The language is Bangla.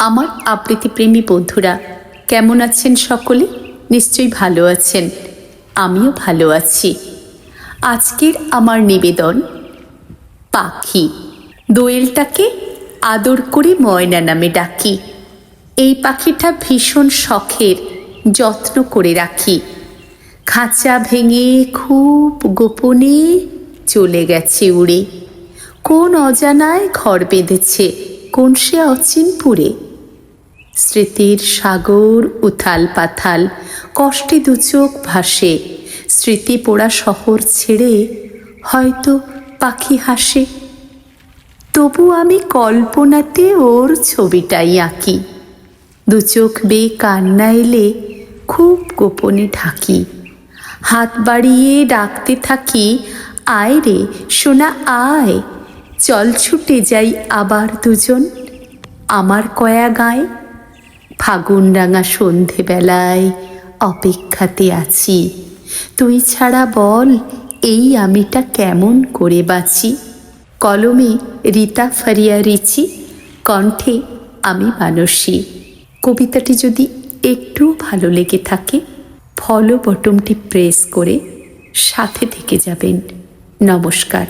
আমার আবৃত্তিপ্রেমী বন্ধুরা, কেমন আছেন সকলে? নিশ্চয়ই ভালো আছেন। আমিও ভালো আছি। আজকের আমার নিবেদন, পাখি। দোয়েলটাকে আদর করে ময়না নামে ডাকি। এই পাখিটা ভীষণ শখের, যত্ন করে রাখি। খাঁচা ভেঙে খুব গোপনে চলে গেছে উড়ে। কোন অজানায় ঘর বেঁধেছে, কোন সে অচিনপুরে। স্মৃতির সাগর উথাল পাথাল, কষ্টে দুচোখ ভাসে। স্মৃতি পোড়া শহর ছেড়ে হয়তো পাখি হাসে। তবু আমি কল্পনাতে ওর ছবিটাই আঁকি। দু চোখ বেয়ে কান্না এলে খুব গোপনে ঢাকি। হাত বাড়িয়ে ডাকতে থাকি, আয় রে, সোনা, আয়। চল ছুটে যাই আবার দুজন। আমার কয়া গায়ে ফাগুন রাঙা সন্ধেবেলায় অপেক্ষাতে আছি। তুই ছাড়া বল, এই আমিটা কেমন করে বাঁচি? কলমে রীতা ফারিয়া রিচি, কণ্ঠে আমি মানসী। কবিতাটি যদি একটু ভালো লেগে থাকে ফলো বটমটি প্রেস করে সাথে থেকে যাবেন। নমস্কার।